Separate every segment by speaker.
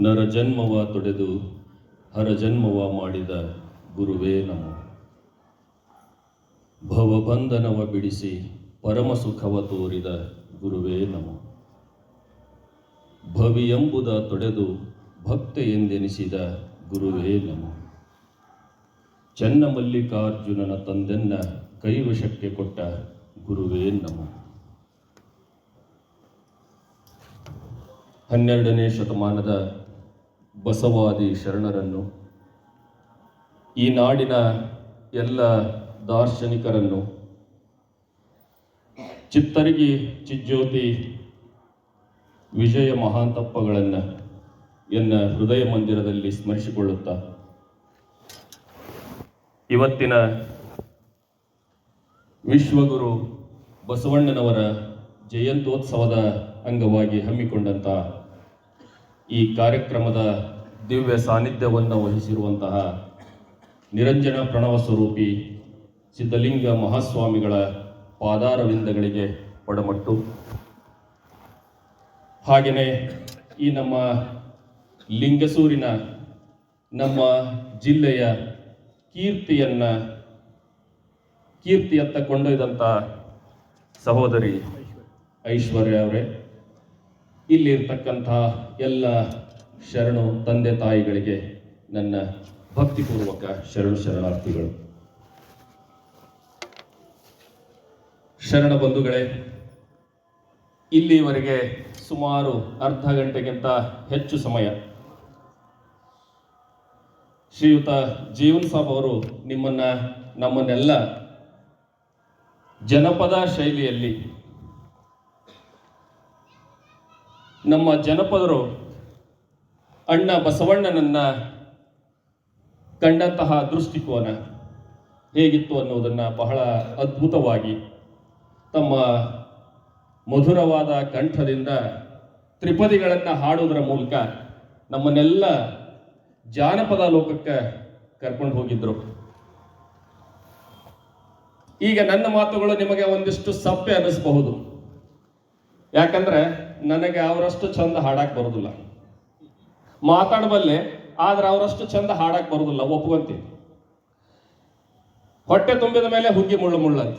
Speaker 1: ನರ ಜನ್ಮವ ತೊಡೆದು ಹರ ಜನ್ಮವ ಮಾಡಿದ ಗುರುವೇ ನಮ. ಭವಬಂಧನವ ಬಿಡಿಸಿ ಪರಮ ಸುಖವ ತೋರಿದ ಗುರುವೇ ನಮ. ಭವಿಯೆಂಬುದ ತೊಡೆದು ಭಕ್ತ ಎಂದೆನಿಸಿದ ಗುರುವೇ ನಮ. ಚನ್ನಮಲ್ಲಿಕಾರ್ಜುನನ ತಂದೆನ್ನ ಕೈವಶಕ್ಕೆ ಕೊಟ್ಟ ಗುರುವೇ ನಮ. ಹನ್ನೆರಡನೇ ಶತಮಾನದ ಬಸವಾದಿ ಶರಣರನ್ನು, ಈ ನಾಡಿನ ಎಲ್ಲ ದಾರ್ಶನಿಕರನ್ನು, ಚಿತ್ತರಿಗಿ ಚಿಜ್ಯೋತಿ ವಿಜಯ ಮಹಾಂತಪ್ಪಗಳನ್ನು ಎನ್ನ ಹೃದಯ ಮಂದಿರದಲ್ಲಿ ಸ್ಮರಿಸಿಕೊಳ್ಳುತ್ತಾ. ಇವತ್ತಿನ ವಿಶ್ವಗುರು ಬಸವಣ್ಣನವರ ಜಯಂತ್ಯೋತ್ಸವದ ಅಂಗವಾಗಿ ಹಮ್ಮಿಕೊಂಡಂಥ ಈ ಕಾರ್ಯಕ್ರಮದ ದಿವ್ಯ ಸಾನ್ನಿಧ್ಯವನ್ನು ವಹಿಸಿರುವಂತಹ ನಿರಂಜನ ಪ್ರಣವ ಸ್ವರೂಪಿ ಸಿದ್ಧಲಿಂಗ ಮಹಾಸ್ವಾಮಿಗಳ ಪಾದಾರವಿಂದಗಳಿಗೆ ಒಡಮಟ್ಟು. ಹಾಗೆಯೇ ಈ ನಮ್ಮ ಲಿಂಗಸೂರಿನ ನಮ್ಮ ಜಿಲ್ಲೆಯ ಕೀರ್ತಿಯನ್ನ ಕೀರ್ತಿಯತ್ತ ಕೊಂಡೊಯ್ದಂಥ ಸಹೋದರಿ ಐಶ್ವರ್ಯ ಅವರೇ, ಇಲ್ಲಿರ್ತಕ್ಕಂಥ ಎಲ್ಲ ಶರಣು ತಂದೆ ತಾಯಿಗಳಿಗೆ ನನ್ನ ಭಕ್ತಿಪೂರ್ವಕ ಶರಣು ಶರಣಾರ್ಥಿಗಳು. ಶರಣ ಬಂಧುಗಳೇ, ಇಲ್ಲಿವರೆಗೆ ಸುಮಾರು ಅರ್ಧ ಗಂಟೆಗಿಂತ ಹೆಚ್ಚು ಸಮಯ ಶ್ರೀಯುತ ಜೀವನ್ ಸಾಬ್ ಅವರು ನಿಮ್ಮನ್ನ ನಮ್ಮನ್ನೆಲ್ಲ ಜನಪದ ಶೈಲಿಯಲ್ಲಿ ನಮ್ಮ ಜನಪದರು ಅಣ್ಣ ಬಸವಣ್ಣನನ್ನ ಕಂಡಂತಹ ದೃಷ್ಟಿಕೋನ ಹೇಗಿತ್ತು ಅನ್ನೋದನ್ನು ಬಹಳ ಅದ್ಭುತವಾಗಿ ತಮ್ಮ ಮಧುರವಾದ ಕಂಠದಿಂದ ತ್ರಿಪದಿಗಳನ್ನು ಹಾಡುವುದರ ಮೂಲಕ ನಮ್ಮನ್ನೆಲ್ಲ ಜಾನಪದ ಲೋಕಕ್ಕೆ ಕರ್ಕೊಂಡು ಹೋಗಿದ್ರು. ಈಗ ನನ್ನ ಮಾತುಗಳು ನಿಮಗೆ ಒಂದಿಷ್ಟು ಸಪ್ಪೆ ಅನ್ನಿಸಬಹುದು. ಯಾಕಂದ್ರೆ ನನಗೆ ಅವರಷ್ಟು ಚಂದ ಹಾಡಕ್ಕೆ ಬರೋದಿಲ್ಲ. ಮಾತಾಡಬಲ್ಲೆ, ಆದ್ರೆ ಅವರಷ್ಟು ಚಂದ ಹಾಡಕ್ ಬರೋದಿಲ್ಲ, ಒಪ್ಕೊಂತೀನಿ. ಹೊಟ್ಟೆ ತುಂಬಿದ ಮೇಲೆ ಹುಗ್ಗಿ ಮುಳ್ಳು ಮುಳ್ಳಂತ.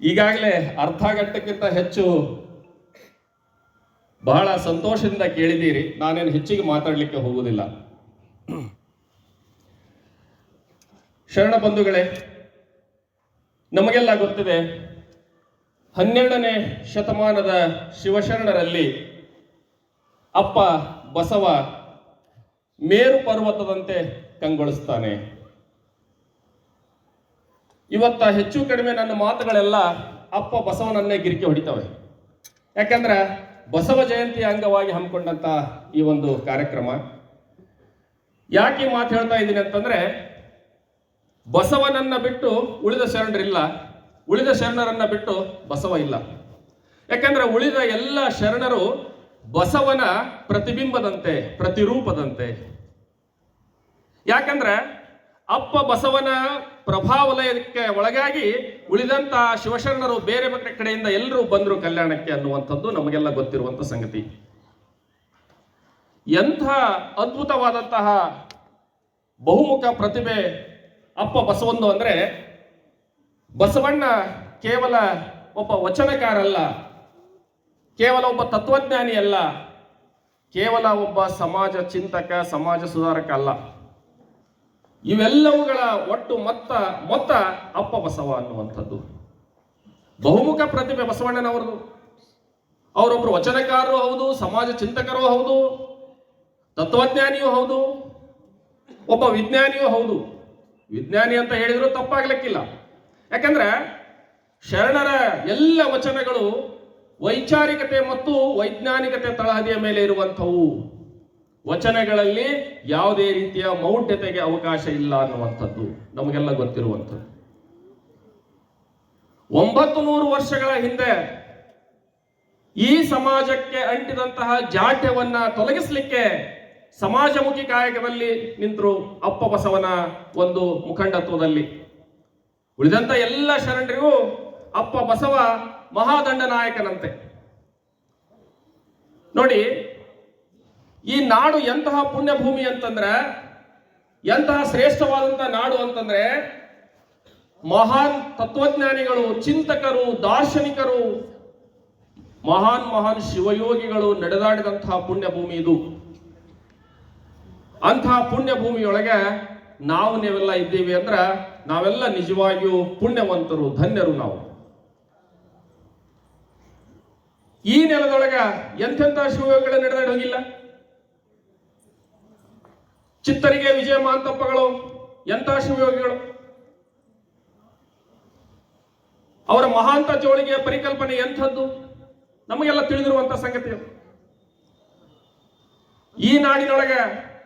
Speaker 1: ಈಗಾಗಲೇ ಅರ್ಧ ಗಂಟೆಗಿಂತ ಹೆಚ್ಚು ಬಹಳ ಸಂತೋಷದಿಂದ ಕೇಳಿದ್ದೀರಿ, ನಾನೇನು ಹೆಚ್ಚಿಗೆ ಮಾತಾಡಲಿಕ್ಕೆ ಹೋಗುವುದಿಲ್ಲ ಶರಣ ಬಂಧುಗಳೇ, ನಮಗೆಲ್ಲ ಗೊತ್ತಿದೆ, ಹನ್ನೆರಡನೇ ಶತಮಾನದ ಶಿವಶರಣರಲ್ಲಿ ಅಪ್ಪ ಬಸವ ಮೇರು ಪರ್ವತದಂತೆ ಕಂಗೊಳಿಸ್ತಾನೆ. ಇವತ್ತ ಹೆಚ್ಚು ಕಡಿಮೆ ನನ್ನ ಮಾತುಗಳೆಲ್ಲ ಅಪ್ಪ ಬಸವನನ್ನೇ ಗಿರಿಕೆ ಹೊಡಿತವೆ. ಯಾಕಂದ್ರೆ ಬಸವ ಜಯಂತಿಯ ಅಂಗವಾಗಿ ಹಮ್ಮಿಕೊಂಡಂತ ಈ ಒಂದು ಕಾರ್ಯಕ್ರಮ. ಯಾಕೆ ಮಾತು ಹೇಳ್ತಾ ಇದ್ದೀನಿ ಅಂತಂದ್ರೆ, ಬಸವನನ್ನ ಬಿಟ್ಟು ಉಳಿದ ಶರಣರಿಲ್ಲ ಉಳಿದ ಶರಣರನ್ನ ಬಿಟ್ಟು ಬಸವ ಇಲ್ಲ. ಯಾಕಂದ್ರೆ ಉಳಿದ ಎಲ್ಲ ಶರಣರು ಬಸವನ ಪ್ರತಿಬಿಂಬದಂತೆ, ಪ್ರತಿರೂಪದಂತೆ. ಯಾಕಂದ್ರೆ ಅಪ್ಪ ಬಸವನ ಪ್ರಭಾವಲಯಕ್ಕೆ ಒಳಗಾಗಿ ಉಳಿದಂತ ಶಿವಶರಣರು ಬೇರೆ ಕಡೆಯಿಂದ ಎಲ್ಲರೂ ಬಂದರು ಕಲ್ಯಾಣಕ್ಕೆ ಅನ್ನುವಂಥದ್ದು ನಮಗೆಲ್ಲ ಗೊತ್ತಿರುವಂತ ಸಂಗತಿ. ಎಂಥ ಅದ್ಭುತವಾದಂತಹ ಬಹುಮುಖ ಪ್ರತಿಭೆ ಅಪ್ಪ ಬಸವಂದು ಅಂದರೆ ಬಸವಣ್ಣ ಕೇವಲ ಒಬ್ಬ ವಚನಕಾರ ಅಲ್ಲ ಕೇವಲ ಒಬ್ಬ ತತ್ವಜ್ಞಾನಿ ಅಲ್ಲ, ಕೇವಲ ಒಬ್ಬ ಸಮಾಜ ಚಿಂತಕ, ಸಮಾಜ ಸುಧಾರಕ ಅಲ್ಲ. ಇವೆಲ್ಲವುಗಳ ಒಟ್ಟು ಮೊತ್ತ ಮೊತ್ತ ಅಪ್ಪ ಬಸವ ಅನ್ನುವಂಥದ್ದು. ಬಹುಮುಖ ಪ್ರತಿಭೆ ಬಸವಣ್ಣನವರದು. ಅವರೊಬ್ಬರು ವಚನಕಾರರು ಹೌದು, ಸಮಾಜ ಚಿಂತಕರೂ ಹೌದು, ತತ್ವಜ್ಞಾನಿಯೂ ಹೌದು, ಒಬ್ಬ ವಿಜ್ಞಾನಿಯೂ ಹೌದು. ವಿಜ್ಞಾನಿ ಅಂತ ಹೇಳಿದ್ರು ತಪ್ಪಾಗ್ಲಿಕ್ಕಿಲ್ಲ. ಯಾಕಂದ್ರೆ ಶರಣರ ಎಲ್ಲ ವಚನಗಳು ವೈಚಾರಿಕತೆ ಮತ್ತು ವೈಜ್ಞಾನಿಕತೆ ತಳಹದಿಯ ಮೇಲೆ ಇರುವಂಥವು ವಚನಗಳಲ್ಲಿ ಯಾವುದೇ ರೀತಿಯ ಮೌಢ್ಯತೆಗೆ ಅವಕಾಶ ಇಲ್ಲ ಅನ್ನುವಂಥದ್ದು ನಮಗೆಲ್ಲ ಗೊತ್ತಿರುವಂಥದ್ದು. ಒಂಬತ್ತು ನೂರು ವರ್ಷಗಳ ಹಿಂದೆ ಈ ಸಮಾಜಕ್ಕೆ ಅಂಟಿದಂತಹ ಜಾಟ್ಯವನ್ನ ತೊಲಗಿಸಲಿಕ್ಕೆ ಸಮಾಜಮುಖಿ ಕಾಯಕದಲ್ಲಿ ನಿಂತರು ಅಪ್ಪ ಬಸವನ ಒಂದು ಮುಖಂಡತ್ವದಲ್ಲಿ. ಉಳಿದಂತ ಎಲ್ಲ ಶರಣರಿಗೂ ಅಪ್ಪ ಬಸವ ಮಹಾದಂಡ ನಾಯಕನಂತೆ. ನೋಡಿ, ಈ ನಾಡು ಎಂತಹ ಪುಣ್ಯ ಭೂಮಿ ಅಂತಂದ್ರೆ, ಎಂತಹ ಶ್ರೇಷ್ಠವಾದಂತಹ ನಾಡು ಅಂತಂದ್ರೆ, ಮಹಾನ್ ತತ್ವಜ್ಞಾನಿಗಳು, ಚಿಂತಕರು, ದಾರ್ಶನಿಕರು, ಮಹಾನ್ ಮಹಾನ್ ಶಿವಯೋಗಿಗಳು ನಡೆದಾಡಿದಂತಹ ಪುಣ್ಯ ಭೂಮಿ ಇದು. ಅಂತಹ ಪುಣ್ಯ ಭೂಮಿಯೊಳಗೆ ನಾವು ನೀವೆಲ್ಲ ಇದ್ದೀವಿ ಅಂದ್ರೆ ನಾವೆಲ್ಲ ನಿಜವಾಗಿಯೂ ಪುಣ್ಯವಂತರು, ಧನ್ಯರು ನಾವು. ಈ ನೆಲದೊಳಗ ಎಂಥೆಂಥ ಶಿವಯೋಗಿಗಳು ನಡೆದಾಡೋಗಿಲ್ಲ ಚಿತ್ತರಿಗೆ ವಿಜಯ ಮಾಂತಪ್ಪಗಳು, ಎಂಥ ಶಿವಯೋಗಿಗಳು? ಅವರ ಮಹಾಂತ ಜೋಳಿಗೆಯ ಪರಿಕಲ್ಪನೆ ಎಂಥದ್ದು? ನಮಗೆಲ್ಲ ತಿಳಿದಿರುವಂತ ಸಂಗತಿ ಈ ನಾಡಿನೊಳಗ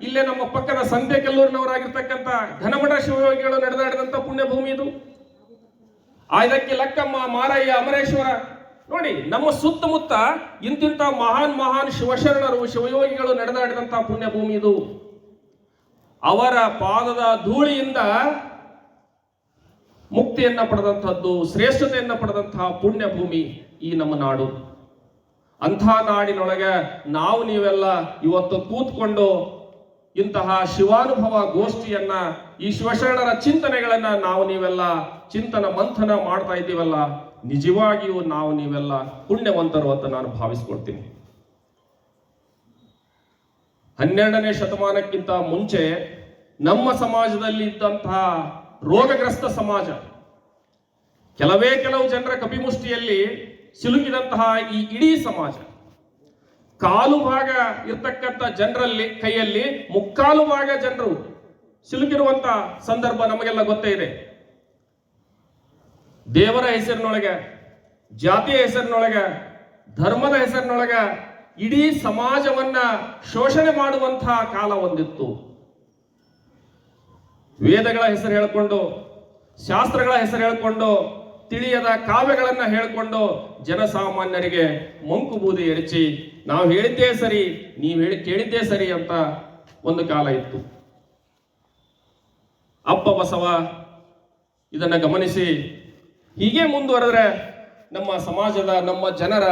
Speaker 1: ಇಲ್ಲೇ ನಮ್ಮ ಪಕ್ಕದ ಸಂತೆಕಲ್ಲೂರಿನವರಾಗಿರ್ತಕ್ಕಂಥ ಘನಮಠ ಶಿವಯೋಗಿಗಳು ನಡೆದಾಡಿದಂಥ ಪುಣ್ಯಭೂಮಿ ಇದು. ಇದು ಇದಕ್ಕೆ ಲಕ್ಕಮ್ಮ, ಮಾರಯ್ಯ, ಅಮರೇಶ್ವರ ನೋಡಿ, ನಮ್ಮ ಸುತ್ತಮುತ್ತ ಇಂತಿಂತ ಮಹಾನ್ ಮಹಾನ್ ಶಿವಶರಣರು, ಶಿವಯೋಗಿಗಳು ನಡೆದಾಡಿದಂಥ ಪುಣ್ಯಭೂಮಿ ಇದು. ಅವರ ಪಾದದ ಧೂಳಿಯಿಂದ ಮುಕ್ತಿಯನ್ನ ಪಡೆದಂಥದ್ದು, ಶ್ರೇಷ್ಠತೆಯನ್ನ ಪಡೆದಂತಹ ಪುಣ್ಯ ಭೂಮಿ ಈ ನಮ್ಮ ನಾಡು. ಅಂಥ ನಾಡಿನೊಳಗೆ ನಾವು ನೀವೆಲ್ಲ ಇವತ್ತು ಕೂತ್ಕೊಂಡು ಇಂತಹ ಶಿವಾನುಭವ ಗೋಷ್ಠಿಯನ್ನ, ಈ ಶಿವಶರಣರ ಚಿಂತನೆಗಳನ್ನ ನಾವು ನೀವೆಲ್ಲ ಚಿಂತನ ಮಂಥನ ಮಾಡ್ತಾ ಇದ್ದೀವಲ್ಲ ನಿಜವಾಗಿಯೂ ನಾವು ನೀವೆಲ್ಲ ಪುಣ್ಯವಂತರು ಅಂತ ನಾನು ಭಾವಿಸ್ಕೊಳ್ತೀನಿ. ಹನ್ನೆರಡನೇ ಶತಮಾನಕ್ಕಿಂತ ಮುಂಚೆ ನಮ್ಮ ಸಮಾಜದಲ್ಲಿ ಇದ್ದಂತಹ ರೋಗಗ್ರಸ್ತ ಸಮಾಜ, ಕೆಲವೇ ಕೆಲವು ಜನರ ಕಪಿಮುಷ್ಟಿಯಲ್ಲಿ ಸಿಲುಕಿದಂತಹ ಈ ಇಡೀ ಸಮಾಜ, ಕಾಲು ಭಾಗ ಇರ್ತಕ್ಕಂಥ ಜನರಲ್ಲಿ ಕೈಯಲ್ಲಿ, ಮುಕ್ಕಾಲು ಭಾಗ ಜನರು ಸಿಲುಕಿರುವಂತ ಸಂದರ್ಭ ನಮಗೆಲ್ಲ ಗೊತ್ತೇ ಇದೆ. ದೇವರ ಹೆಸರಿನೊಳಗೆ, ಜಾತಿಯ ಹೆಸರಿನೊಳಗೆ, ಧರ್ಮದ ಹೆಸರಿನೊಳಗೆ ಇಡೀ ಸಮಾಜವನ್ನ ಶೋಷಣೆ ಮಾಡುವಂತಹ ಕಾಲ ಒಂದಿತ್ತು. ವೇದಗಳ ಹೆಸರು ಹೇಳಿಕೊಂಡು, ಶಾಸ್ತ್ರಗಳ ಹೆಸರು ಹೇಳಿಕೊಂಡು, ತಿಳಿಯದ ಕಾವ್ಯಗಳನ್ನು ಹೇಳಿಕೊಂಡು ಜನಸಾಮಾನ್ಯರಿಗೆ ಮಂಕು ಬೂದಿ ಎರಚಿ, ನಾವು ಹೇಳಿದ್ದೇ ಸರಿ, ನೀವು ಹೇಳಿ ಕೇಳಿದ್ದೇ ಸರಿ ಅಂತ ಒಂದು ಕಾಲ ಇತ್ತು. ಅಪ್ಪ ಬಸವ, ಇದನ್ನು ಗಮನಿಸಿ ಹೀಗೆ ಮುಂದುವರೆದ್ರೆ ನಮ್ಮ ಸಮಾಜದ, ನಮ್ಮ ಜನರ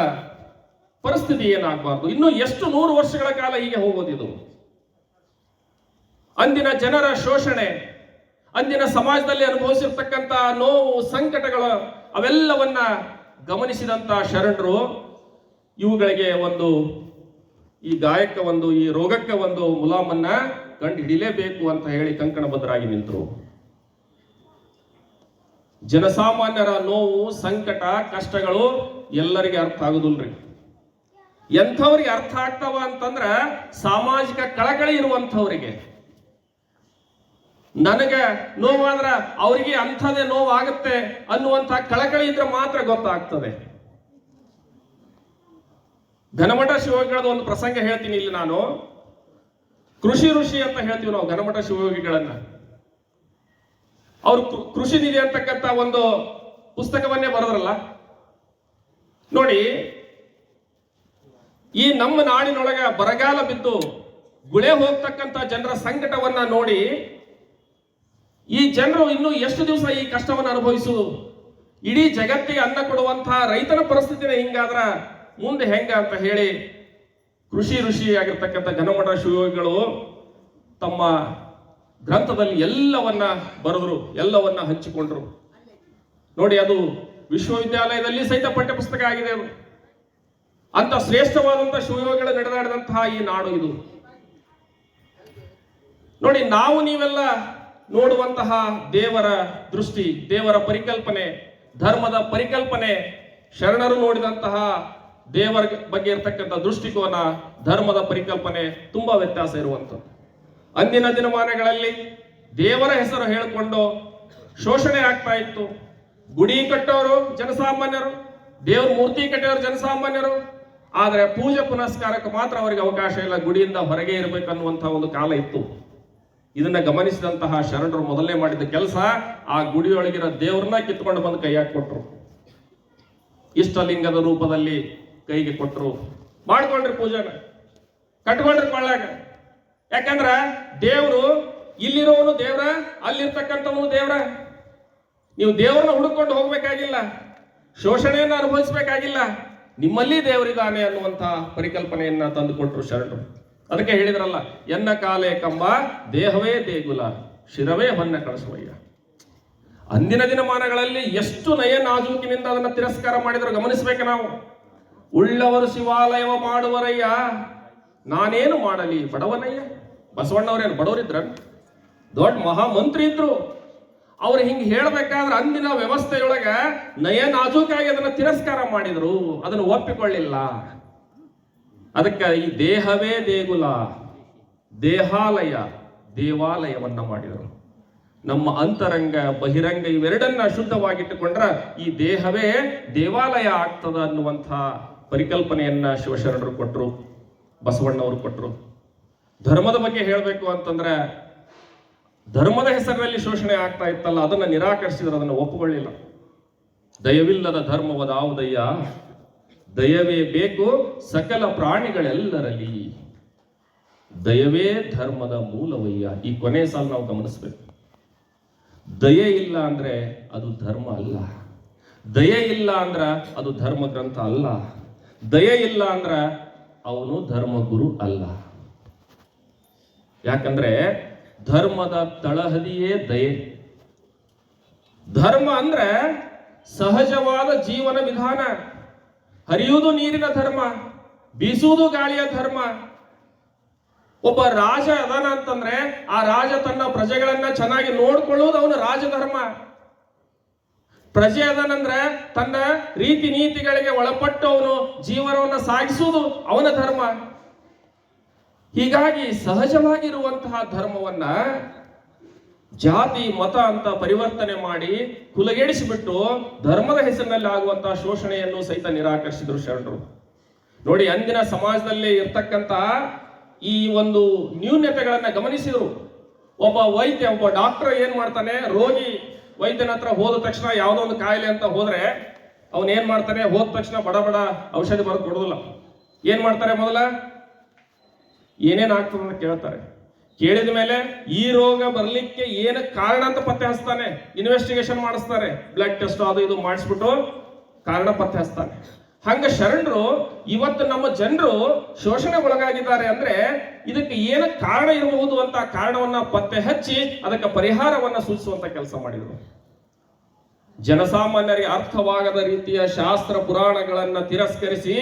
Speaker 1: ಪರಿಸ್ಥಿತಿ ಏನಾಗಬಾರ್ದು? ಇನ್ನು ಎಷ್ಟು ನೂರು ವರ್ಷಗಳ ಕಾಲ ಹೀಗೆ ಹೋಗೋದಿದು? ಅಂದಿನ ಜನರ ಶೋಷಣೆ, ಅಂದಿನ ಸಮಾಜದಲ್ಲಿ ಅನುಭವಿಸಿರ್ತಕ್ಕಂಥ ನೋವು, ಸಂಕಟಗಳು, ಅವೆಲ್ಲವನ್ನ ಗಮನಿಸಿದಂತ ಶರಣರು, ಇವುಗಳಿಗೆ ಒಂದು ಈ ಗಾಯಕ್ಕೆ ಒಂದು, ಈ ರೋಗಕ್ಕೆ ಒಂದು ಮುಲಾಮನ್ನ ಕಂಡು ಹಿಡಿಲೇಬೇಕು ಅಂತ ಹೇಳಿ ಕಂಕಣಬದ್ಧರಾಗಿ ನಿಂತರು. ಜನಸಾಮಾನ್ಯರ ನೋವು, ಸಂಕಟ, ಕಷ್ಟಗಳು ಎಲ್ಲರಿಗೆ ಅರ್ಥ ಆಗುದಿಲ್ರಿ. ಎಂಥವ್ರಿಗೆ ಅರ್ಥ ಆಗ್ತಾವ ಅಂತಂದ್ರ ಸಾಮಾಜಿಕ ಕಳಕಳಿ ಇರುವಂಥವ್ರಿಗೆ. ನನಗೆ ನೋವಾದ್ರ ಅವರಿಗೆ ಅಂಥದೇ ನೋವಾಗುತ್ತೆ ಅನ್ನುವಂಥ ಕಳಕಳಿ ಇದ್ರೆ ಮಾತ್ರ ಗೊತ್ತಾಗ್ತದೆ. ಘನಮಠ ಶಿವಯೋಗಿಗಳದ ಒಂದು ಪ್ರಸಂಗ ಹೇಳ್ತೀನಿ ಇಲ್ಲಿ ನಾನು. ಕೃಷಿ ಋಷಿ ಅಂತ ಹೇಳ್ತೀವಿ ನಾವು ಘನಮಠ ಶಿವಯೋಗಿಗಳನ್ನ. ಅವರು ಕೃಷಿ ನಿಧಿ ಅಂತಕ್ಕಂಥ ಒಂದು ಪುಸ್ತಕವನ್ನೇ ಬರೆದ್ರಲ್ಲ? ನೋಡಿ, ಈ ನಮ್ಮ ನಾಡಿನೊಳಗ ಬರಗಾಲ ಬಿದ್ದು ಗುಳೆ ಹೋಗ್ತಕ್ಕಂಥ ಜನರ ಸಂಕಟವನ್ನ ನೋಡಿ, ಈ ಜನರು ಇನ್ನು ಎಷ್ಟು ದಿವಸ ಈ ಕಷ್ಟವನ್ನು ಅನುಭವಿಸುವುದು ಇಡೀ ಜಗತ್ತಿಗೆ ಅನ್ನ ಕೊಡುವಂತಹ ರೈತನ ಪರಿಸ್ಥಿತಿನ ಹಿಂಗಾದ್ರ ಮುಂದೆ ಹೆಂಗ ಅಂತ ಹೇಳಿ ಕೃಷಿ ಋಷಿ ಆಗಿರ್ತಕ್ಕಂಥ ಘನಮಠ ಶಿವಗಳು ತಮ್ಮ ಗ್ರಂಥದಲ್ಲಿ ಎಲ್ಲವನ್ನ ಬರೆದ್ರು, ಎಲ್ಲವನ್ನ ಹಂಚಿಕೊಂಡ್ರು. ನೋಡಿ, ಅದು ವಿಶ್ವವಿದ್ಯಾಲಯದಲ್ಲಿ ಸಹಿತ ಪಠ್ಯಪುಸ್ತಕ ಆಗಿದೆ. ಅದು ಅಂತ ಶ್ರೇಷ್ಠವಾದಂತ ಶಿವಯೋಗಿಗಳು ನಡೆದಾಡಿದಂತಹ ಈ ನಾಡು ಇದು. ನೋಡಿ, ನಾವು ನೀವೆಲ್ಲ ನೋಡುವಂತಹ ದೇವರ ದೃಷ್ಟಿ, ದೇವರ ಪರಿಕಲ್ಪನೆ, ಧರ್ಮದ ಪರಿಕಲ್ಪನೆ, ಶರಣರು ನೋಡಿದಂತಹ ದೇವರ ಬಗ್ಗೆ ಇರತಕ್ಕಂಥ ದೃಷ್ಟಿಕೋನ, ಧರ್ಮದ ಪರಿಕಲ್ಪನೆ, ತುಂಬಾ ವ್ಯತ್ಯಾಸ ಇರುವಂಥದ್ದು. ಅಂದಿನ ದಿನಮಾನಗಳಲ್ಲಿ ದೇವರ ಹೆಸರು ಹೇಳಿಕೊಂಡು ಶೋಷಣೆ ಆಗ್ತಾ ಇತ್ತು. ಗುಡಿ ಕಟ್ಟೋರು ಜನಸಾಮಾನ್ಯರು, ದೇವ್ರ ಮೂರ್ತಿ ಕಟ್ಟೋರು ಜನಸಾಮಾನ್ಯರು. ಆದರೆ ಪೂಜೆ ಪುನಸ್ಕಾರಕ್ಕೆ ಮಾತ್ರ ಅವರಿಗೆ ಅವಕಾಶ ಇಲ್ಲ. ಗುಡಿಯಿಂದ ಹೊರಗೆ ಇರಬೇಕನ್ನುವಂತಹ ಒಂದು ಕಾಲ ಇತ್ತು. ಇದನ್ನ ಗಮನಿಸಿದಂತಹ ಶರಣರು ಮೊದಲನೇ ಮಾಡಿದ ಕೆಲಸ, ಆ ಗುಡಿಯೊಳಗಿರೋ ದೇವ್ರನ್ನ ಕಿತ್ಕೊಂಡು ಬಂದು ಕೈಯಾಗಿ ಕೊಟ್ಟರು ಇಷ್ಟಲಿಂಗದ ರೂಪದಲ್ಲಿ ಕೈಗೆ ಕೊಟ್ಟರು ಮಾಡ್ಕೊಂಡ್ರಿ ಪೂಜೆನ. ಕಟ್ಕೊಂಡ್ರಿ ಕೊಳ್ಳಾಗ ಯಾಕಂದ್ರ ದೇವರು ಇಲ್ಲಿರೋನು ದೇವ್ರ, ಅಲ್ಲಿರ್ತಕ್ಕಂಥವನು ದೇವ್ರ. ನೀವು ದೇವ್ರನ್ನ ಹುಡುಕೊಂಡು ಹೋಗ್ಬೇಕಾಗಿಲ್ಲ, ಶೋಷಣೆಯನ್ನು ಅನುಭವಿಸಬೇಕಾಗಿಲ್ಲ, ನಿಮ್ಮಲ್ಲಿ ದೇವರಿದ್ದಾನೆ ಅನ್ನುವಂತಹ ಪರಿಕಲ್ಪನೆಯನ್ನ ತಂದುಕೊಟ್ರು ಶರಣರು. ಅದಕ್ಕೆ ಹೇಳಿದ್ರಲ್ಲ, ಎನ್ನ ಕಾಲೇ ಕಂಬ, ದೇಹವೇ ದೇಗುಲ, ಶಿರವೇ ಹೊನ್ನ ಕಳಸುವಯ್ಯ. ಅಂದಿನ ದಿನಮಾನಗಳಲ್ಲಿ ಎಷ್ಟು ನಯ ನಾಜೂಕಿನಿಂದ ಅದನ್ನ ತಿರಸ್ಕಾರ ಮಾಡಿದ್ರು, ಗಮನಿಸ್ಬೇಕು ನಾವು. ಉಳ್ಳವರು ಶಿವಾಲಯವ ಮಾಡುವರಯ್ಯ, ನಾನೇನು ಮಾಡಲಿ, ಬಡವನಯ್ಯ? ಬಸವಣ್ಣವ್ರೇನು ಬಡವರಿದ್ರ? ದೊಡ್ಡ ಮಹಾಮಂತ್ರಿ ಇದ್ರು. ಅವ್ರು ಹಿಂಗೆ ಹೇಳ್ಬೇಕಾದ್ರೆ ಅಂದಿನ ವ್ಯವಸ್ಥೆಯೊಳಗ ನಯ ನಾಜೂಕಾಗಿ ಅದನ್ನ ತಿರಸ್ಕಾರ ಮಾಡಿದ್ರು. ಅದನ್ನು ಒಪ್ಪಿಕೊಳ್ಳಿಲ್ಲ. ಅದಕ್ಕೆ ಈ ದೇಹವೇ ದೇಗುಲ, ದೇಹಾಲಯ, ದೇವಾಲಯವನ್ನ ಮಾಡಿದರು. ನಮ್ಮ ಅಂತರಂಗ, ಬಹಿರಂಗ ಇವೆರಡನ್ನ ಶುದ್ಧವಾಗಿಟ್ಟುಕೊಂಡ್ರ ಈ ದೇಹವೇ ದೇವಾಲಯ ಆಗ್ತದ ಅನ್ನುವಂಥ ಪರಿಕಲ್ಪನೆಯನ್ನ ಶಿವಶರಣರು ಕೊಟ್ಟರು ಬಸವಣ್ಣವರು ಕೊಟ್ಟರು ಧರ್ಮದ ಬಗ್ಗೆ ಹೇಳಬೇಕು ಅಂತಂದ್ರೆ ಧರ್ಮದ ಹೆಸರಿನಲ್ಲಿ ಶೋಷಣೆ ಆಗ್ತಾ ಇತ್ತಲ್ಲ, ಅದನ್ನ ನಿರಾಕರಿಸಿದ್ರೆ ಅದನ್ನು ಒಪ್ಪಿಕೊಳ್ಳಿಲ್ಲ ದಯವಿಲ್ಲದ ಧರ್ಮವದಾವುದಯ್ಯ ದಯವೇ ಬೇಕು ಸಕಲ ಪ್ರಾಣಿಗಳೆಲ್ಲರಲ್ಲಿ. ದಯವೇ ಧರ್ಮದ ಮೂಲವಯ್ಯ. ಈ ಕೊನೆ ಸಾಲ ನಾವು ಗಮನಿಸಬೇಕು. ದಯೆ ಇಲ್ಲ ಅಂದ್ರೆ ಅದು ಧರ್ಮ ಅಲ್ಲ. ದಯೆ ಇಲ್ಲ ಅಂದ್ರ ಅದು ಧರ್ಮ ಗ್ರಂಥ ಅಲ್ಲ. ದಯೆ ಇಲ್ಲ ಅಂದ್ರ ಅವನು ಧರ್ಮಗುರು ಅಲ್ಲ. ಯಾಕಂದ್ರೆ ಧರ್ಮದ ತಳಹದಿಯೇ ದಯೆ. ಧರ್ಮ ಅಂದ್ರೆ ಸಹಜವಾದ ಜೀವನ ವಿಧಾನ. ಹರಿಯುವುದು ನೀರಿನ ಧರ್ಮ, ಬೀಸುವುದು ಗಾಳಿಯ ಧರ್ಮ. ಒಬ್ಬ ರಾಜ ಅದಾನ ಅಂತಂದ್ರೆ ಆ ರಾಜ ತನ್ನ ಪ್ರಜೆಗಳನ್ನ ಚೆನ್ನಾಗಿ ನೋಡ್ಕೊಳ್ಳುವುದು ಅವನ ರಾಜಧರ್ಮ. ಪ್ರಜೆ ಅದನಂದ್ರೆ ತನ್ನ ರೀತಿ ನೀತಿಗಳಿಗೆ ಒಳಪಟ್ಟು ಅವನು ಜೀವನವನ್ನು ಸಾಗಿಸುವುದು ಅವನ ಧರ್ಮ. ಹೀಗಾಗಿ ಸಹಜವಾಗಿರುವಂತಹ ಧರ್ಮವನ್ನ ಜಾತಿ, ಮತ ಅಂತ ಪರಿವರ್ತನೆ ಮಾಡಿ ಕುಲಗೇಡಿಸಿಬಿಟ್ಟು ಧರ್ಮದ ಹೆಸರಿನಲ್ಲಿ ಆಗುವಂತಹ ಶೋಷಣೆಯನ್ನು ಸಹಿತ ನಿರಾಕರಿಸಿದ್ರು ಶರಣರು. ನೋಡಿ, ಅಂದಿನ ಸಮಾಜದಲ್ಲಿ ಇರ್ತಕ್ಕಂತ ಈ ಒಂದು ನ್ಯೂನ್ಯತೆಗಳನ್ನ ಗಮನಿಸಿದ್ರು. ಒಬ್ಬ ವೈದ್ಯ, ಒಬ್ಬ ಡಾಕ್ಟರ್ ಏನ್ ಮಾಡ್ತಾನೆ? ರೋಗಿ ವೈದ್ಯನ ಹತ್ರ ಹೋದ ತಕ್ಷಣ ಯಾವುದೋ ಒಂದು ಕಾಯಿಲೆ ಅಂತ ಹೋದ್ರೆ ಅವನ್ ಏನ್ ಮಾಡ್ತಾನೆ? ಹೋದ ತಕ್ಷಣ ಬಡ ಬಡ ಔಷಧಿ ಬರೆದು ಕೊಡೋದಿಲ್ಲ ಏನ್ ಮಾಡ್ತಾರೆ ಮೊದಲ? ಏನೇನ್ ಆಗ್ತದೆ ಅಂತ ಕೇಳ್ತಾರೆ. ಕೇಳಿದ ಮೇಲೆ ಈ ರೋಗ ಬರ್ಲಿಕ್ಕೆ ಏನು ಕಾರಣ ಅಂತ ಪತ್ತೆ ಹಚ್ತಾನೆ? ಇನ್ವೆಸ್ಟಿಗೇಷನ್ ಮಾಡಿಸ್ತಾರೆ. ಬ್ಲಡ್ ಟೆಸ್ಟ್ ಅದು ಇದು ಮಾಡಿಸ್ಬಿಟ್ಟು ಕಾರಣ ಪತ್ತೆ ಹಚ್ತಾನೆ. ಹಂಗ ಶರಣರು, ಇವತ್ತು ನಮ್ಮ ಜನರು ಶೋಷಣೆ ಒಳಗಾಗಿದ್ದಾರೆ ಅಂದ್ರೆ ಇದಕ್ಕೆ ಏನು ಕಾರಣ ಇರಬಹುದು ಅಂತ ಕಾರಣವನ್ನ ಪತ್ತೆ ಹಚ್ಚಿ ಅದಕ್ಕೆ ಪರಿಹಾರವನ್ನ ಸೂಚಿಸುವಂತ ಕೆಲಸ ಮಾಡಿದರು. ಜನಸಾಮಾನ್ಯರಿಗೆ ಅರ್ಥವಾಗದ ರೀತಿಯ ಶಾಸ್ತ್ರ ಪುರಾಣಗಳನ್ನ ತಿರಸ್ಕರಿಸಿ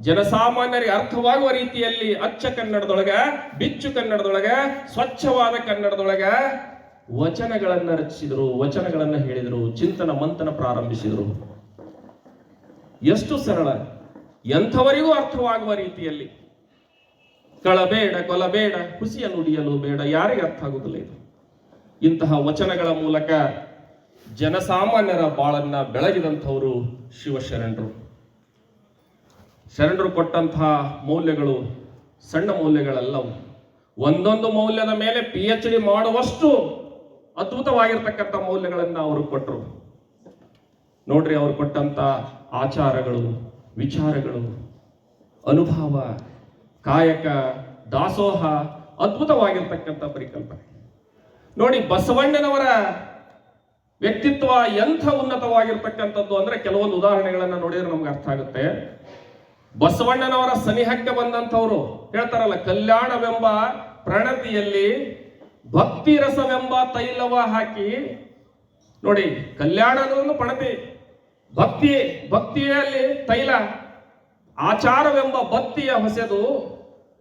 Speaker 1: ಜನಸಾಮಾನ್ಯರಿಗೆ ಅರ್ಥವಾಗುವ ರೀತಿಯಲ್ಲಿ ಅಚ್ಚ ಕನ್ನಡದೊಳಗ, ಬಿಚ್ಚು ಕನ್ನಡದೊಳಗೆ, ಸ್ವಚ್ಛವಾದ ಕನ್ನಡದೊಳಗೆ ವಚನಗಳನ್ನು ರಚಿಸಿದರು, ವಚನಗಳನ್ನು ಹೇಳಿದರು, ಚಿಂತನ ಮಂಥನ ಪ್ರಾರಂಭಿಸಿದರು. ಎಷ್ಟು ಸರಳ. ಎಂಥವರಿಗೂ ಅರ್ಥವಾಗುವ ರೀತಿಯಲ್ಲಿ. ಕಳಬೇಡ, ಕೊಲಬೇಡ ಹುಸಿಯ ನುಡಿಯಲು ಬೇಡ, ಯಾರಿಗೆ ಅರ್ಥ ಆಗುವುದಿಲ್ಲ ಇದು. ಇಂತಹ ವಚನಗಳ ಮೂಲಕ ಜನಸಾಮಾನ್ಯರ ಬಾಳನ್ನ ಬೆಳಗಿದಂಥವರು ಶಿವಶರಣರು. ಶರಣರು ಕೊಟ್ಟಂತಹ ಮೌಲ್ಯಗಳು ಸಣ್ಣ ಮೌಲ್ಯಗಳಲ್ಲವು. ಒಂದೊಂದು ಮೌಲ್ಯದ ಮೇಲೆ ಪಿ ಎಚ್ ಡಿ ಮಾಡುವಷ್ಟು ಅದ್ಭುತವಾಗಿರ್ತಕ್ಕಂಥ ಮೌಲ್ಯಗಳನ್ನು ಅವರು ಕೊಟ್ಟರು ನೋಡ್ರಿ ಅವರು ಕೊಟ್ಟಂತ ಆಚಾರಗಳು, ವಿಚಾರಗಳು, ಅನುಭವ, ಕಾಯಕ, ದಾಸೋಹ, ಅದ್ಭುತವಾಗಿರ್ತಕ್ಕಂಥ ಪರಿಕಲ್ಪನೆ. ನೋಡಿ, ಬಸವಣ್ಣನವರ ವ್ಯಕ್ತಿತ್ವ ಎಂಥ ಉನ್ನತವಾಗಿರ್ತಕ್ಕಂಥದ್ದು ಅಂದ್ರೆ ಕೆಲವೊಂದು ಉದಾಹರಣೆಗಳನ್ನ ನೋಡಿದರೆ ನಮ್ಗೆ ಅರ್ಥ ಆಗುತ್ತೆ. ಬಸವಣ್ಣನವರ ಸನಿಹಕ್ಕೆ ಬಂದಂಥವ್ರು ಹೇಳ್ತಾರಲ್ಲ, ಕಲ್ಯಾಣವೆಂಬ ಪ್ರಣತಿಯಲ್ಲಿ ಭಕ್ತಿ ರಸವೆಂಬ ತೈಲವ ಹಾಕಿ ನೋಡಿ, ಕಲ್ಯಾಣ ಅನ್ನೋದು ಪಣತಿ ಭಕ್ತಿ ಭಕ್ತಿಯಲ್ಲಿ ತೈಲ. ಆಚಾರವೆಂಬ ಬತ್ತಿಯ ಹೊಸೆದು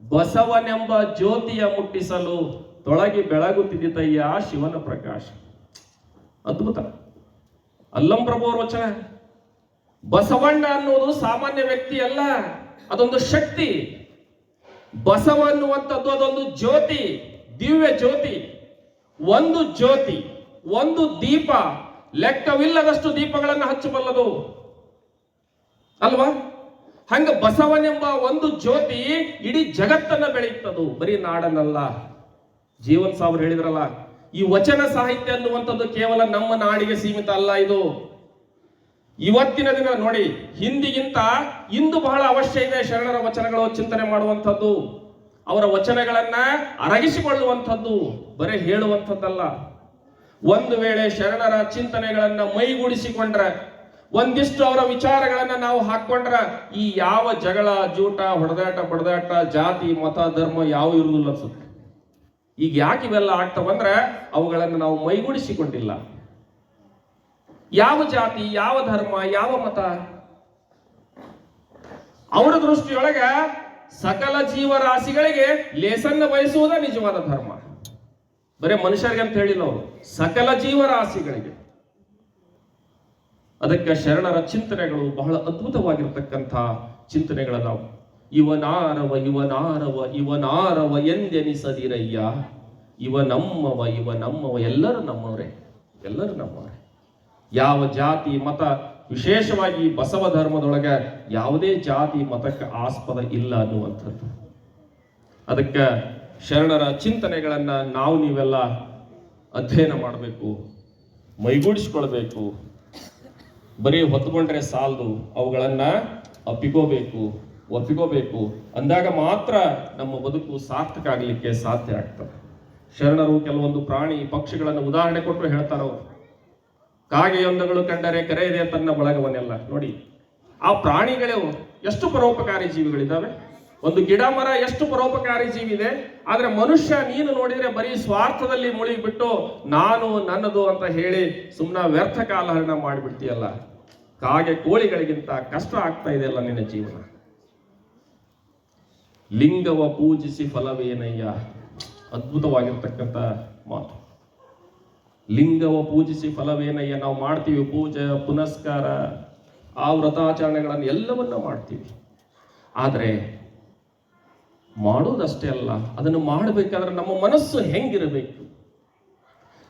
Speaker 1: ಬಸವನೆಂಬ ಜ್ಯೋತಿಯ ಮುಟ್ಟಿಸಲು ತೊಳಗಿ ಬೆಳಗುತ್ತಿದ್ದಯ್ಯ ಶಿವನ ಪ್ರಕಾಶ. ಅದ್ಭುತ. ಅಲ್ಲಂ ಪ್ರಭು ವಚನ. ಬಸವಣ್ಣ ಅನ್ನೋದು ಸಾಮಾನ್ಯ ವ್ಯಕ್ತಿ ಅಲ್ಲ, ಅದೊಂದು ಶಕ್ತಿ. ಬಸವ ಅನ್ನುವಂಥದ್ದು ಅದೊಂದು ಜ್ಯೋತಿ, ದಿವ್ಯ ಜ್ಯೋತಿ. ಒಂದು ಜ್ಯೋತಿ, ಒಂದು ದೀಪ, ಲೆಕ್ಕವಿಲ್ಲದಷ್ಟು ದೀಪಗಳನ್ನು ಹಚ್ಚಬಲ್ಲದು. ಅಲ್ವಾ? ಹಂಗ ಬಸವನೆಂಬ ಒಂದು ಜ್ಯೋತಿ ಇಡೀ ಜಗತ್ತನ್ನ ಬೆಳೆಯುತ್ತದು. ಬರೀ ನಾಡನಲ್ಲ. ಜೀವನ್ ಸಾವ್ರು ಹೇಳಿದ್ರಲ್ಲ, ಈ ವಚನ ಸಾಹಿತ್ಯ ಅನ್ನುವಂಥದ್ದು ಕೇವಲ ನಮ್ಮ ನಾಡಿಗೆ ಸೀಮಿತ ಅಲ್ಲ ಇದು. ಇವತ್ತಿನ ದಿನ ನೋಡಿ, ಹಿಂದಿಗಿಂತ ಇಂದು ಬಹಳ ಅವಶ್ಯ ಇದೆ ಶರಣರ ವಚನಗಳು ಚಿಂತನೆ ಮಾಡುವಂಥದ್ದು. ಅವರ ವಚನಗಳನ್ನ ಅರಗಿಸಿಕೊಳ್ಳುವಂಥದ್ದು, ಬರೀ ಹೇಳುವಂಥದ್ದಲ್ಲ. ಒಂದು ವೇಳೆ ಶರಣರ ಚಿಂತನೆಗಳನ್ನ ಮೈಗೂಡಿಸಿಕೊಂಡ್ರೆ, ಒಂದಿಷ್ಟು ಅವರ ವಿಚಾರಗಳನ್ನ ನಾವು ಹಾಕೊಂಡ್ರ, ಈ ಯಾವ ಜಗಳ, ಜೂಟ, ಹೊಡೆದಾಟ, ಬಡದಾಟ, ಜಾತಿ, ಮತ, ಧರ್ಮ ಯಾವ ಇರುವುದಿಲ್ಲ ಅನ್ಸುತ್ತೆ. ಈಗ ಯಾಕೆ ಇವೆಲ್ಲ ಆಗ್ತಾವಂದ್ರೆ, ಅವುಗಳನ್ನು ನಾವು ಮೈಗೂಡಿಸಿಕೊಂಡಿಲ್ಲ. ಯಾವ ಜಾತಿ, ಯಾವ ಧರ್ಮ, ಯಾವ ಮತ? ಅವರ ದೃಷ್ಟಿಯೊಳಗ ಸಕಲ ಜೀವರಾಶಿಗಳಿಗೆ ಲೇಸನ್ನ ಬಯಸುವುದ ನಿಜವಾದ ಧರ್ಮ. ಬರೇ ಮನುಷ್ಯರಿಗೆ ಅಂತ ಹೇಳಿಲ್ಲ ಅವರು. ಸಕಲ ಜೀವರಾಶಿಗಳಿಗೆ. ಅದಕ್ಕೆ ಶರಣರ ಚಿಂತನೆಗಳು ಬಹಳ ಅದ್ಭುತವಾಗಿರ್ತಕ್ಕಂಥ ಚಿಂತನೆಗಳದಾವು ಇವನಾರವ ಇವನಾರವ ಇವನಾರವ ಎಂದೆನಿಸದಿರಯ್ಯ. ಇವ ನಮ್ಮವ ಇವ ನಮ್ಮವ, ಎಲ್ಲರೂ ನಮ್ಮವರೇ. ಎಲ್ಲರೂ ನಮ್ಮವರೇ. ಯಾವ ಜಾತಿ, ಮತ, ವಿಶೇಷವಾಗಿ ಬಸವ ಧರ್ಮದೊಳಗೆ ಯಾವುದೇ ಜಾತಿ, ಮತಕ್ಕೆ ಆಸ್ಪದ ಇಲ್ಲ ಅನ್ನುವಂಥದ್ದು. ಅದಕ್ಕೆ ಶರಣರ ಚಿಂತನೆಗಳನ್ನು ನಾವು ನೀವೆಲ್ಲ ಅಧ್ಯಯನ ಮಾಡಬೇಕು, ಮೈಗೂಡಿಸ್ಕೊಳ್ಬೇಕು, ಬರೀ ಹೊತ್ಕೊಂಡ್ರೆ ಸಾಲದು, ಅವುಗಳನ್ನು ಅಪ್ಪಿಕೋಬೇಕು, ಒಪ್ಪಿಕೋಬೇಕು, ಅಂದಾಗ ಮಾತ್ರ ನಮ್ಮ ಬದುಕು ಸಾರ್ಥಕ ಆಗಲಿಕ್ಕೆ ಸಾಧ್ಯ ಆಗ್ತದೆ. ಶರಣರು ಕೆಲವೊಂದು ಪ್ರಾಣಿ ಪಕ್ಷಿಗಳನ್ನು ಉದಾಹರಣೆ ಕೊಟ್ಟು ಹೇಳ್ತಾರೆ ಅವರು ಕಾಗೆಯೊಂದಗಳು ಕಂಡರೆ ಕರೆಯದೆ ತನ್ನ ಬಳಗವನ್ನೆಲ್ಲ. ನೋಡಿ, ಆ ಪ್ರಾಣಿಗಳು ಎಷ್ಟು ಪರೋಪಕಾರಿ ಜೀವಿಗಳಿದ್ದಾವೆ? ಒಂದು ಗಿಡ ಮರ ಎಷ್ಟು ಪರೋಪಕಾರಿ ಜೀವಿ ಇದೆ ಆದ್ರೆ ಮನುಷ್ಯ ನೀನು ನೋಡಿದ್ರೆ ಬರೀ ಸ್ವಾರ್ಥದಲ್ಲಿ ಮುಳುಗಿಬಿಟ್ಟು, ನಾನು ನನ್ನದು ಅಂತ ಹೇಳಿ ಸುಮ್ಮನೆ ವ್ಯರ್ಥ ಕಾಲಹರಣ ಮಾಡಿಬಿಡ್ತೀಯಲ್ಲ. ಕಾಗೆ ಕೋಳಿಗಳಿಗಿಂತ ಕಷ್ಟ ಆಗ್ತಾ ಇದೆಯಲ್ಲ ನಿನ್ನ ಜೀವನ. ಲಿಂಗವ ಪೂಜಿಸಿ ಫಲವೇನಯ್ಯ. ಅದ್ಭುತವಾಗಿರ್ತಕ್ಕಂಥ ಮಾತು. ಲಿಂಗವ ಪೂಜಿಸಿ ಫಲವೇನಯ್ಯ, ನಾವು ಮಾಡ್ತೀವಿ ಪೂಜೆ, ಪುನಸ್ಕಾರ ಆ ವ್ರತಾಚರಣೆಗಳನ್ನು ಎಲ್ಲವನ್ನ ಮಾಡ್ತೀವಿ. ಆದರೆ ಮಾಡೋದಷ್ಟೇ ಅಲ್ಲ, ಅದನ್ನು ಮಾಡಬೇಕಾದ್ರೆ ನಮ್ಮ ಮನಸ್ಸು ಹೆಂಗಿರಬೇಕು?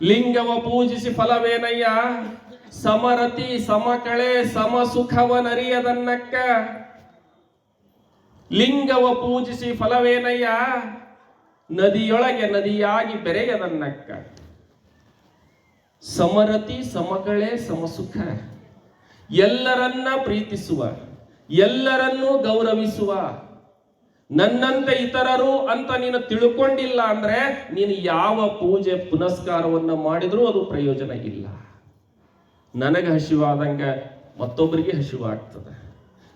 Speaker 1: ಲಿಂಗವ ಪೂಜಿಸಿ ಫಲವೇನಯ್ಯ, ಸಮರತಿ ಸಮಕಳೆ ಸಮ ಸುಖವನರಿಯದನ್ನಕ್ಕ ಲಿಂಗವ ಪೂಜಿಸಿ ಫಲವೇನಯ್ಯ, ನದಿಯೊಳಗೆ ನದಿಯಾಗಿ ಬೆರೆಯದನ್ನಕ್ಕ. ಸಮರತಿ ಸಮಕಳೆ ಸಮಸುಖ. ಎಲ್ಲರನ್ನ ಪ್ರೀತಿಸುವ, ಎಲ್ಲರನ್ನೂ ಗೌರವಿಸುವ. ನನ್ನಂತೆ ಇತರರು ಅಂತ ನೀನು ತಿಳ್ಕೊಂಡಿಲ್ಲ ಅಂದ್ರೆ ನೀನು ಯಾವ ಪೂಜೆ ಪುನಸ್ಕಾರವನ್ನ ಮಾಡಿದ್ರೂ ಅದು ಪ್ರಯೋಜನ ಇಲ್ಲ. ನನಗೆ ಹಸಿವಾದಂಗ ಮತ್ತೊಬ್ಬರಿಗೆ ಹಸಿವಾಗ್ತದೆ.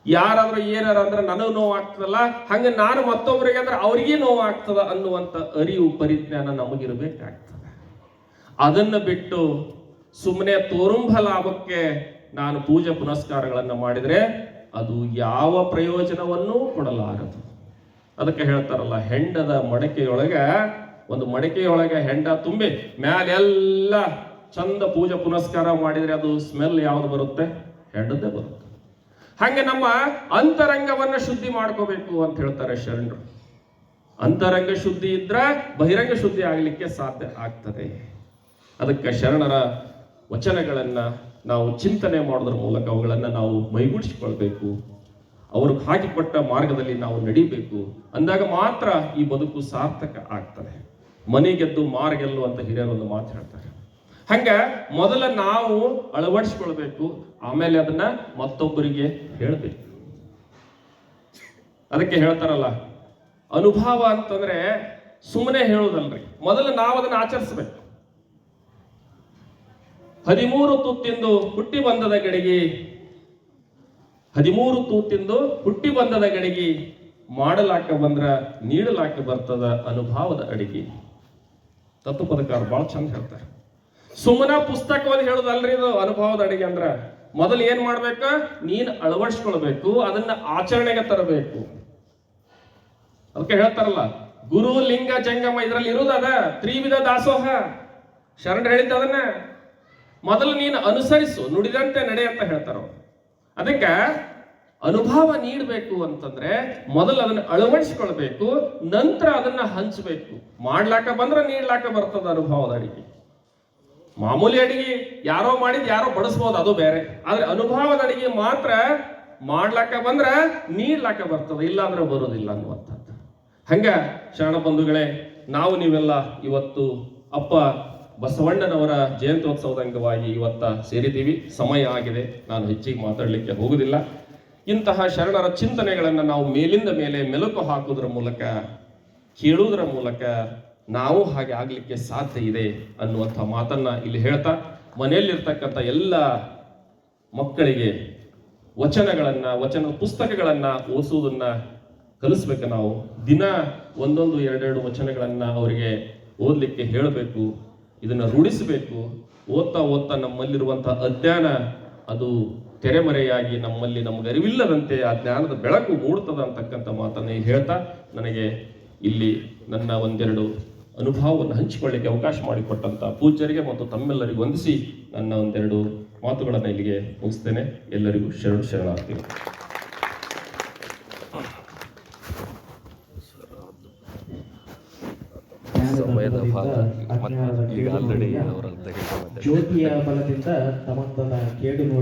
Speaker 1: ಯಾರಾದ್ರೂ ಏನಾರ ಅಂದ್ರೆ ನನಗೆ ನೋವಾಗ್ತದಲ್ಲ, ಹಂಗೆ ನಾನು ಮತ್ತೊಬ್ಬರಿಗೆ ಅಂದ್ರೆ ಅವ್ರಿಗೆ ನೋವು ಅನ್ನುವಂಥ ಅರಿವು, ಪರಿಜ್ಞಾನ ನಮಗಿರ್ಬೇಕಾಗ್ತದೆ. ಅದನ್ನ ಬಿಟ್ಟು ಸುಮ್ಮನೆ ತೋರುಂಬ ಲಾಭಕ್ಕೆ ನಾನು ಪೂಜೆ ಪುನಸ್ಕಾರಗಳನ್ನು ಮಾಡಿದರೆ ಅದು ಯಾವ ಪ್ರಯೋಜನವನ್ನೂ ಕೊಡಲಾರದು. ಅದಕ್ಕೆ ಹೇಳ್ತಾರಲ್ಲ, ಹೆಂಡದ ಮಡಕೆಯೊಳಗೆ, ಒಂದು ಮಡಕೆಯೊಳಗೆ ಹೆಂಡ ತುಂಬಿ, ಮ್ಯಾಲೆಲ್ಲ ಚಂದ ಪೂಜೆ ಪುನಸ್ಕಾರ ಮಾಡಿದರೆ ಅದು ಸ್ಮೆಲ್ ಯಾವ್ದು ಬರುತ್ತೆ? ಹೆಂಡದ್ದೇ ಬರುತ್ತೆ. ಹಾಗೆ ನಮ್ಮ ಅಂತರಂಗವನ್ನು ಶುದ್ಧಿ ಮಾಡ್ಕೋಬೇಕು ಅಂತ ಹೇಳ್ತಾರೆ ಶರಣರು. ಅಂತರಂಗ ಶುದ್ಧಿ ಇದ್ರೆ ಬಹಿರಂಗ ಶುದ್ಧಿ ಆಗಲಿಕ್ಕೆ ಸಾಧ್ಯ ಆಗ್ತದೆ. ಅದಕ್ಕೆ ಶರಣರ ವಚನಗಳನ್ನು ನಾವು ಚಿಂತನೆ ಮಾಡೋದ್ರ ಮೂಲಕ ಅವುಗಳನ್ನು ನಾವು ಮೈಗೂಡಿಸಿಕೊಳ್ಬೇಕು. ಅವರು ಹಾಕಿಕೊಟ್ಟ ಮಾರ್ಗದಲ್ಲಿ ನಾವು ನಡಿಬೇಕು. ಅಂದಾಗ ಮಾತ್ರ ಈ ಬದುಕು ಸಾರ್ಥಕ ಆಗ್ತದೆ. ಮನೆ ಗೆದ್ದು ಮಾರ ಗೆಲ್ಲು ಅಂತ ಹಿರಿಯರು ಒಂದು ಮಾತು ಹೇಳ್ತಾರೆ. ಹಂಗ ಮೊದಲ ನಾವು ಅಳವಡಿಸ್ಕೊಳ್ಬೇಕು, ಆಮೇಲೆ ಅದನ್ನ ಮತ್ತೊಬ್ಬರಿಗೆ ಹೇಳಬೇಕು. ಅದಕ್ಕೆ ಹೇಳ್ತಾರಲ್ಲ, ಅನುಭವ ಅಂತಂದ್ರೆ ಸುಮ್ಮನೆ ಹೇಳೋದಲ್ರಿ. ಮೊದಲು ನಾವು ಅದನ್ನ ಆಚರಿಸ್ಬೇಕು. ಹದಿಮೂರು ತುತ್ತಿಂದು ಹುಟ್ಟಿ ಬಂದದ ಗಡಿಗೆ, ಹದಿಮೂರು ತೂತಿಂದು ಹುಟ್ಟಿ ಬಂದದ ಗಡಿಗೆ ಮಾಡಲಾಕ ಬಂದ್ರ, ನೀಡಲಾಕ ಬರ್ತದ ಅನುಭವದ ಅಡಿಗೆ ತತ್ವ ಪದಕಾರ ಬಹಳ ಚಂದ ಹೇಳ್ತಾರೆ. ಸುಮ್ಮನ ಪುಸ್ತಕವನ್ನು ಹೇಳುದಲ್ರಿ ಇದು ಅನುಭವದ ಅಡಿಗೆ ಅಂದ್ರ, ಮೊದಲು ಏನ್ ಮಾಡ್ಬೇಕ? ನೀನ್ ಅಳವಡಿಸ್ಕೊಳ್ಬೇಕು, ಅದನ್ನ ಆಚರಣೆಗೆ ತರಬೇಕು. ಅದಕ್ಕೆ ಹೇಳ್ತಾರಲ್ಲ, ಗುರು, ಲಿಂಗ, ಜಂಗಮ ಇದರಲ್ಲಿ ಇರುದದ, ತ್ರಿವಿಧ ದಾಸೋಹ. ಶರಣ ಹೇಳಿದ್ದ ಅದನ್ನ. ಮೊದಲು ನೀನು ಅನುಸರಿಸು, ನುಡಿದಂತೆ ನಡೆ ಅಂತ ಹೇಳ್ತಾರೋ. ಅದಕ್ಕೆ ಅನುಭವ ನೀಡಬೇಕು ಅಂತಂದ್ರೆ ಮೊದಲು ಅದನ್ನ ಅಳವಡಿಸ್ಕೊಳ್ಬೇಕು, ನಂತರ ಅದನ್ನ ಹಂಚಬೇಕು. ಮಾಡ್ಲಾಕ ಬಂದ್ರೆ ನೀಡ್ಲಾಕ ಬರ್ತದ ಅನುಭವದ ಅಡಿಗೆ. ಮಾಮೂಲಿ ಅಡಿಗೆ ಯಾರೋ ಮಾಡಿದ್ ಯಾರೋ ಬಡಿಸ್ಬೋದು, ಅದು ಬೇರೆ. ಆದ್ರೆ ಅನುಭವದ ಅಡಿಗೆ ಮಾತ್ರ ಮಾಡ್ಲಾಕ ಬಂದ್ರ ನೀಡ್ಲಾಕ ಬರ್ತದ ಇಲ್ಲ ಅಂದ್ರೆ ಬರೋದಿಲ್ಲ ಅನ್ನುವಂಥದ್ದು. ಹಂಗ ಶರಣ ಬಂಧುಗಳೇ, ನಾವು ನೀವೆಲ್ಲ ಇವತ್ತು ಅಪ್ಪ ಬಸವಣ್ಣನವರ ಜಯಂತ್ಯೋತ್ಸವದ ಅಂಗವಾಗಿ ಇವತ್ತ ಸೇರಿದ್ದೀವಿ. ಸಮಯ ಆಗಿದೆ. ನಾನು ಹೆಚ್ಚಿಗೆ ಮಾತಾಡಲಿಕ್ಕೆ ಹೋಗುವುದಿಲ್ಲ. ಇಂತಹ ಶರಣರ ಚಿಂತನೆಗಳನ್ನು ನಾವು ಮೇಲಿಂದ ಮೇಲೆ ಮೆಲುಕು ಹಾಕುವುದರ ಮೂಲಕ, ಕೇಳುವುದರ ಮೂಲಕ ನಾವು ಹಾಗೆ ಆಗಲಿಕ್ಕೆ ಸಾಧ್ಯ ಇದೆ ಅನ್ನುವಂಥ ಮಾತನ್ನ ಇಲ್ಲಿ ಹೇಳ್ತಾ, ಮನೆಯಲ್ಲಿರ್ತಕ್ಕಂಥ ಎಲ್ಲ ಮಕ್ಕಳಿಗೆ ವಚನಗಳನ್ನು, ವಚನ ಪುಸ್ತಕಗಳನ್ನು ಓದಿಸುವುದನ್ನು ಕಲಿಸ್ಬೇಕು ನಾವು. ದಿನ ಒಂದೊಂದು, ಎರಡೆರಡು ವಚನಗಳನ್ನು ಅವರಿಗೆ ಓದಲಿಕ್ಕೆ ಹೇಳಬೇಕು. ಇದನ್ನ ರೂಢಿಸಬೇಕು. ಓದ್ತಾ ಓದ್ತಾ ನಮ್ಮಲ್ಲಿರುವಂಥ ಅಜ್ಞಾನ ಅದು ತೆರೆಮರೆಯಾಗಿ ನಮ್ಮಲ್ಲಿ ನಮಗೆ ಅರಿವಿಲ್ಲದಂತೆ ಆ ಜ್ಞಾನದ ಬೆಳಕು ಮೂಡುತ್ತದ ಅಂತಕ್ಕಂಥ ಮಾತನ್ನು ಹೇಳ್ತಾ ನನಗೆ ಇಲ್ಲಿ ನನ್ನ ಒಂದೆರಡು ಅನುಭವವನ್ನು ಹಂಚಿಕೊಳ್ಳಿಕ್ಕೆ ಅವಕಾಶ ಮಾಡಿಕೊಟ್ಟಂತ ಪೂಜ್ಯರಿಗೆ ಮತ್ತು ತಮ್ಮೆಲ್ಲರಿಗೂ ವಂದಿಸಿ ನನ್ನ ಒಂದೆರಡು ಮಾತುಗಳನ್ನು ಇಲ್ಲಿಗೆ ಮುಗಿಸ್ತೇನೆ. ಎಲ್ಲರಿಗೂ ಶರಣು ಶರಣಾರ್ಥಿಗಳು.
Speaker 2: ಸಮಯದ ಭಾಗ ಈಗ ಆಲ್ರೆಡಿ
Speaker 3: ಜ್ಯೋತಿಯ ಬಲದಿಂದ ತಮ್ಮ ಕೇಡು ನೋಡಿ